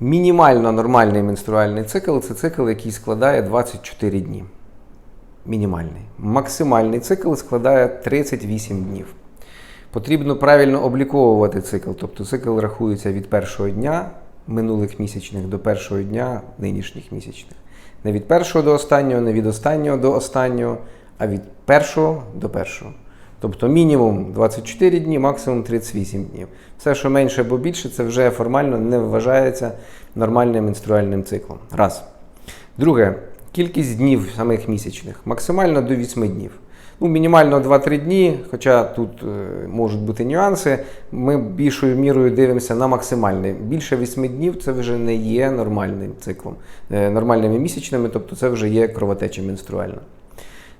Мінімально нормальний менструальний цикл це цикл, який складає 24 дні. Мінімальний. Максимальний цикл складає 38 днів. Потрібно правильно обліковувати цикл. Тобто цикл рахується від першого дня минулих місячних до першого дня нинішніх місячних. Не від першого до останнього, не від останнього до останнього, а від першого до першого. Тобто мінімум 24 дні, максимум 38 днів. Все, що менше або більше, це вже формально не вважається нормальним менструальним циклом. Раз. Друге, кількість днів самих місячних максимально до 8 днів. Ну, мінімально 2-3 дні, хоча тут е, можуть бути нюанси. Ми більшою мірою дивимося на максимальний. Більше 8 днів це вже не є нормальним циклом, е, нормальними місячними, тобто це вже є кровотеча менструальна.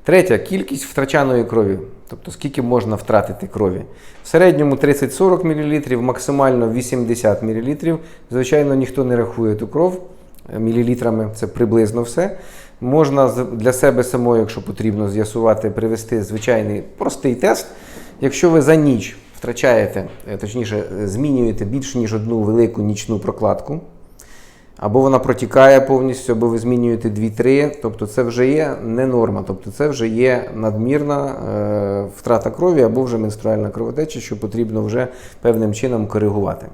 Третя кількість втрачаної крові, тобто скільки можна втратити крові. В середньому 30-40 мл, максимально 80 мл. Звичайно, ніхто не рахує ту кров е, мілілітрами, це приблизно все. Можна для себе самого, якщо потрібно, з'ясувати, привести звичайний простий тест. Якщо ви за ніч втрачаєте, е, точніше, е, змінюєте більш ніж одну велику нічну прокладку, або вона протікає повністю, або ви змінюєте 2-3, тобто це вже є не норма, тобто це вже є надмірна е, втрата крові або вже менструальна кровотеча, що потрібно вже певним чином коригувати.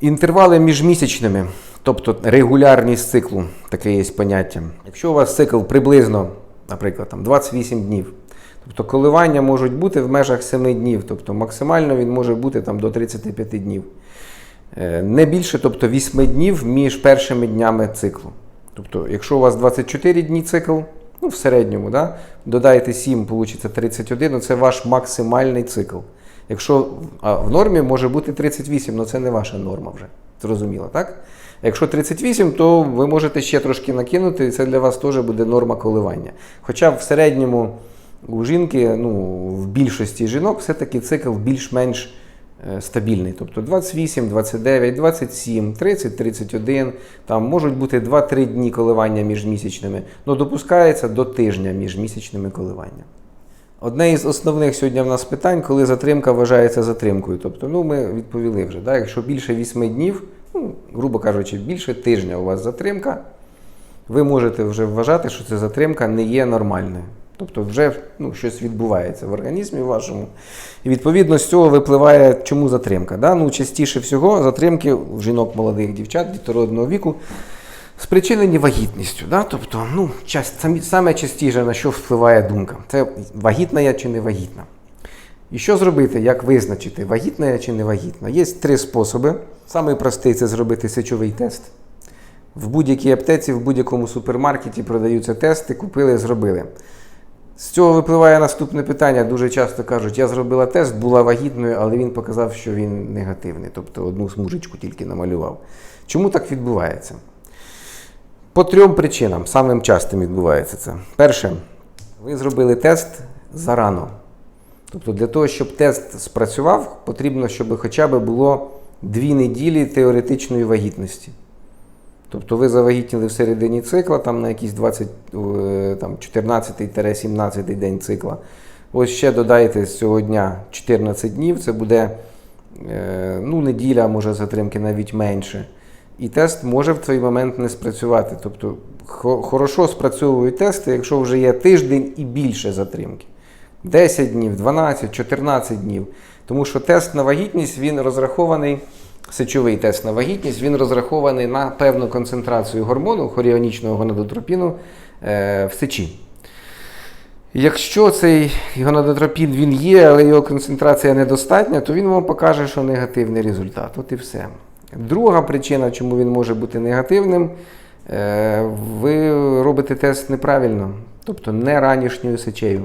Інтервали між місячними, тобто регулярність циклу, таке є поняття. Якщо у вас цикл приблизно, наприклад, там 28 днів, тобто коливання можуть бути в межах 7 днів, тобто максимально він може бути там до 35 днів. Е, Не більше, тобто 8 днів між першими днями циклу. Тобто, якщо у вас 24 дні цикл, ну в середньому, да, додайте 7, вийде 31, ну це ваш максимальний цикл. Якщо а в нормі може бути 38, але це не ваша норма вже. Зрозуміло, так? Якщо 38, то ви можете ще трошки накинути, і це для вас теж буде норма коливання. Хоча в середньому у жінки, ну, в більшості жінок, все-таки цикл більш-менш стабільний. Тобто 28, 29, 27, 30, 31, там можуть бути 2-3 дні коливання між місячними, але допускається до тижня між місячними коливання. Одне із основних сьогодні в нас питань, коли затримка вважається затримкою. Тобто, ну ми відповіли вже, да? якщо більше 8 днів, ну, грубо кажучи, більше тижня у вас затримка, ви можете вже вважати, що ця затримка не є нормальною. Тобто вже ну, щось відбувається в організмі вашому. І відповідно з цього випливає, чому затримка. Да? Ну, частіше всього затримки у жінок, молодих дівчат, дітородного віку спричинені вагітністю. Да? Тобто, ну, час, самі- саме частіше на що впливає думка. Це вагітна я чи не вагітна. І що зробити, як визначити, вагітна я чи не вагітна? Є три способи. Самий простий це зробити сечовий тест. В будь-якій аптеці, в будь-якому супермаркеті продаються тести, купили, зробили. З цього випливає наступне питання. Дуже часто кажуть, я зробила тест, була вагітною, але він показав, що він негативний, тобто одну смужечку тільки намалював. Чому так відбувається? По трьом причинам, самим частим відбувається це. Перше, ви зробили тест зарано. Тобто для того, щоб тест спрацював, потрібно, щоб хоча б було дві неділі теоретичної вагітності. Тобто ви завагітніли в середині цикла, там на якийсь 20, е, там, 14-17 день цикла. Ось ще додайте з цього дня 14 днів, це буде е, ну, неділя, може затримки навіть менше. І тест може в цей момент не спрацювати. Тобто хорошо спрацьовують тести, якщо вже є тиждень і більше затримки. 10 днів, 12, 14 днів. Тому що тест на вагітність він розрахований, сечовий тест на вагітність, він розрахований на певну концентрацію гормону хоріонічного гонадотропіну е, в сечі. Якщо цей гонадотропін він є, але його концентрація недостатня, то він вам покаже, що негативний результат. От і все. Друга причина, чому він може бути негативним, е, ви робите тест неправильно, тобто не ранішньою сечею.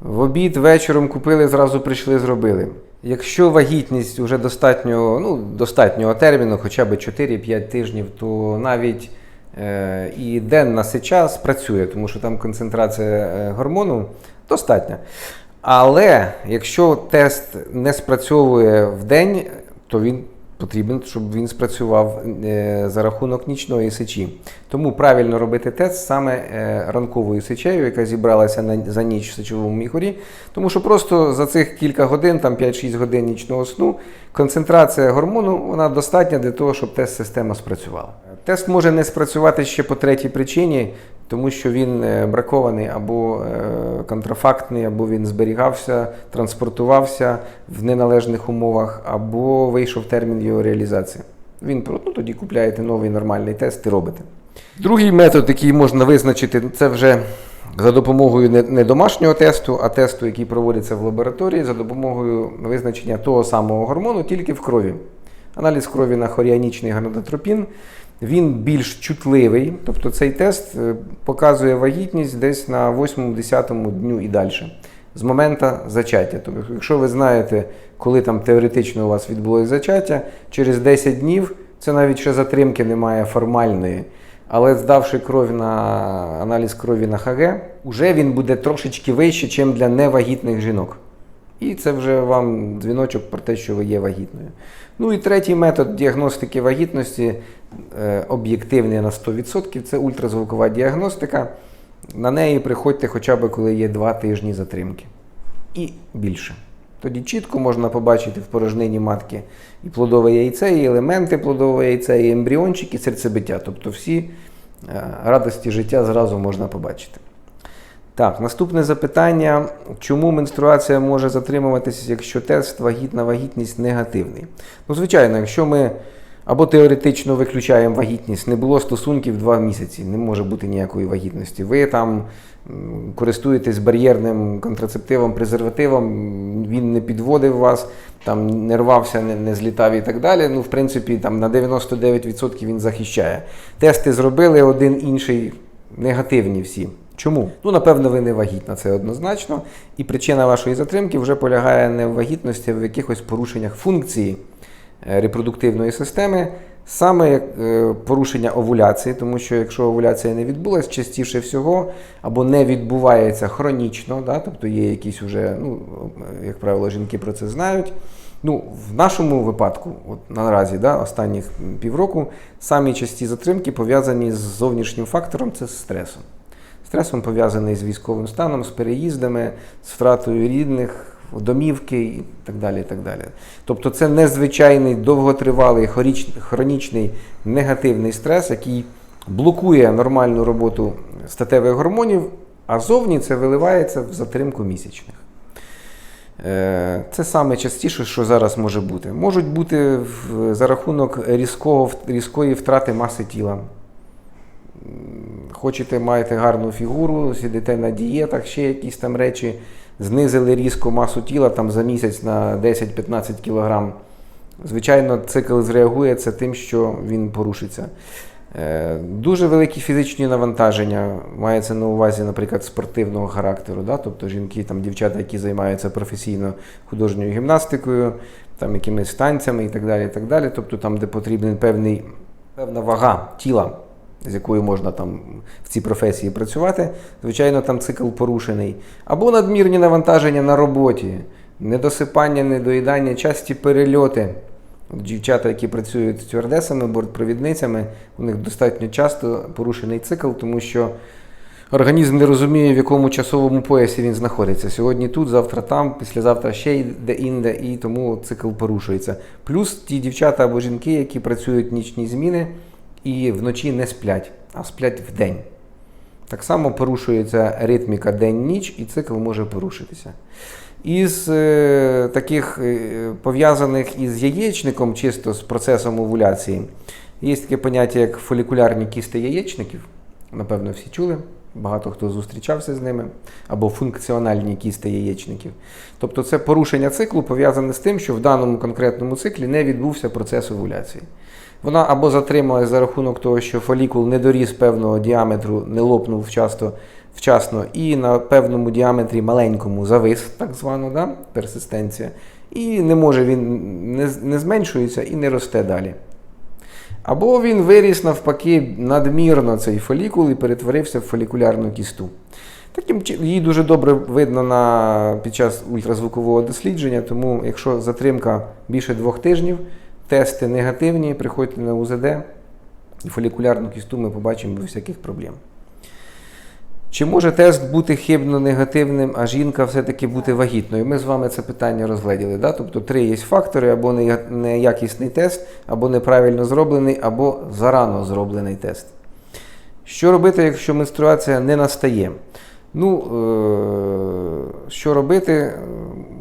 В обід вечором купили, зразу прийшли, зробили. Якщо вагітність вже достатньо, ну, достатнього терміну, хоча б 4-5 тижнів, то навіть е, і денна сеча спрацює, тому що там концентрація е, гормону достатня. Але якщо тест не спрацьовує в день, то він потрібен, щоб він спрацював е, за рахунок нічної сечі. Тому правильно робити тест саме е, ранковою сечею, яка зібралася за ніч в сечовому міхурі. Тому що просто за цих кілька годин, там 5-6 годин нічного сну, концентрація гормону вона достатня для того, щоб тест-система спрацювала. Тест може не спрацювати ще по третій причині, тому що він е, бракований або е, контрафактний, або він зберігався, транспортувався в неналежних умовах, або вийшов термін його реалізації. Він ну, тоді купляєте новий нормальний тест і робите. Другий метод, який можна визначити, це вже за допомогою не- домашнього тесту, а тесту, який проводиться в лабораторії, за допомогою визначення того самого гормону, тільки в крові. Аналіз крові на хоріанічний ганодотропін, він більш чутливий, тобто цей тест е, показує вагітність десь на 8-10 дню і далі, з моменту зачаття. Тобто, якщо ви знаєте, коли там теоретично у вас відбулося зачаття, через 10 днів це навіть ще затримки немає формальної. Але здавши кров на аналіз крові на ХГ, вже він буде трошечки вище, ніж для невагітних жінок. І це вже вам дзвіночок про те, що ви є вагітною. Ну і третій метод діагностики вагітності, е, об'єктивний на 100%, це ультразвукова діагностика. На неї приходьте хоча б коли є 2 тижні затримки. І більше. Тоді чітко можна побачити в порожнині матки і плодове яйце, і елементи плодового яйця, і ембріончик, і серцебиття. Тобто всі е, радості життя зразу можна побачити. Так, наступне запитання: чому менструація може затримуватися, якщо тест вагітна вагітність негативний? Ну, звичайно, якщо ми або теоретично виключаємо вагітність, не було стосунків два місяці, не може бути ніякої вагітності. Ви там користуєтесь бар'єрним контрацептивом, презервативом, він не підводив вас, там не рвався, не, не злітав і так далі. Ну, в принципі, там на 99% він захищає. Тести зробили один інший негативні всі. Чому? Ну, напевно, ви не вагітна, це однозначно. І причина вашої затримки вже полягає не в вагітності, а в якихось порушеннях функції е, репродуктивної системи, саме е, порушення овуляції, тому що якщо овуляція не відбулась, частіше всього або не відбувається хронічно, да, тобто є якісь уже, ну, як правило, жінки про це знають. Ну, в нашому випадку, от наразі, да, останніх півроку, самі часті затримки пов'язані з зовнішнім фактором це з стресом. Стресом пов'язаний з військовим станом, з переїздами, з втратою рідних, домівки і так далі. І так далі. Тобто це незвичайний, довготривалий, хронічний негативний стрес, який блокує нормальну роботу статевих гормонів, а зовні це виливається в затримку місячних. Е, Це саме частіше, що зараз може бути. Можуть бути за рахунок різкого, різкої втрати маси тіла. Хочете, маєте гарну фігуру, сидите на дієтах, ще якісь там речі, знизили різко масу тіла там за місяць на 10-15 кг. Звичайно, цикл зреагує це тим, що він порушиться. Е, Дуже великі фізичні навантаження мається на увазі, наприклад, спортивного характеру. Да? Тобто жінки, там, дівчата, які займаються професійно художньою гімнастикою, там, якимись танцями і так далі. І так далі. Тобто там, де потрібен певний, певна вага тіла, з якою можна там в цій професії працювати, звичайно, там цикл порушений. Або надмірні навантаження на роботі, недосипання, недоїдання, часті перельоти. Дівчата, які працюють стюардесами, бортпровідницями, у них достатньо часто порушений цикл, тому що організм не розуміє, в якому часовому поясі він знаходиться. Сьогодні тут, завтра там, післязавтра ще де-інде, і тому цикл порушується. Плюс ті дівчата або жінки, які працюють нічні зміни і вночі не сплять, а сплять вдень. Так само порушується ритміка день-ніч, і цикл може порушитися. Із е, таких е, пов'язаних із яєчником, чисто з процесом овуляції, є таке поняття, як фолікулярні кісти яєчників. Напевно, всі чули. Багато хто зустрічався з ними, або функціональні кісти яєчників. Тобто це порушення циклу пов'язане з тим, що в даному конкретному циклі не відбувся процес овуляції. Вона або затрималась за рахунок того, що фолікул не доріс певного діаметру, не лопнув вчасно, вчасно і на певному діаметрі маленькому завис, так звано, да? персистенція. І не може він не, не зменшується і не росте далі. Або він виріс навпаки надмірно цей фолікул і перетворився в фолікулярну кісту. Таким її дуже добре видно на, під час ультразвукового дослідження, тому якщо затримка більше двох тижнів, тести негативні, приходьте на УЗД і фолікулярну кісту ми побачимо без всяких проблем. Чи може тест бути хибно негативним, а жінка все-таки бути вагітною? Ми з вами це питання розгледіли. Да? Тобто три є фактори: або неякісний тест, або неправильно зроблений, або зарано зроблений тест. Що робити, якщо менструація не настає? Ну, е- що робити? Е,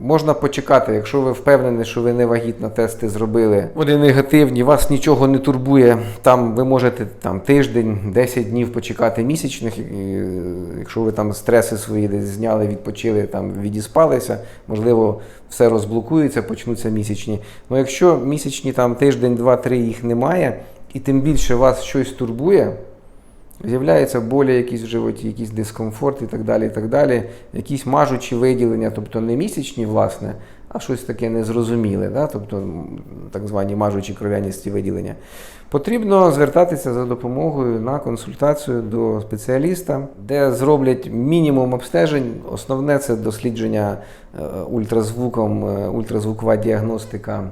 Можна почекати, якщо ви впевнені, що ви не вагітна, тести зробили. Вони негативні, вас нічого не турбує. Там ви можете там, тиждень, 10 днів почекати місячних. І, е, якщо ви там стреси свої десь зняли, відпочили, там, відіспалися, можливо, все розблокується, почнуться місячні. Ну, якщо місячні там тиждень, два-три їх немає, і тим більше вас щось турбує, З'являються болі якісь в животі, якийсь дискомфорт і так далі. і так далі, Якісь мажучі виділення, тобто не місячні, власне, а щось таке незрозуміле, да? тобто так звані мажучі кров'яністі виділення. Потрібно звертатися за допомогою на консультацію до спеціаліста, де зроблять мінімум обстежень. Основне це дослідження е, ультразвуком, е, ультразвукова діагностика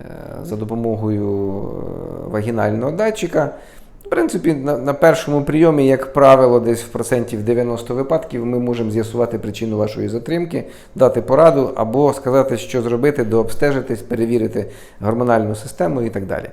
е, за допомогою вагінального датчика. В принципі, на, на першому прийомі, як правило, десь в процентів 90 випадків ми можемо з'ясувати причину вашої затримки, дати пораду або сказати, що зробити, дообстежитись, перевірити гормональну систему і так далі.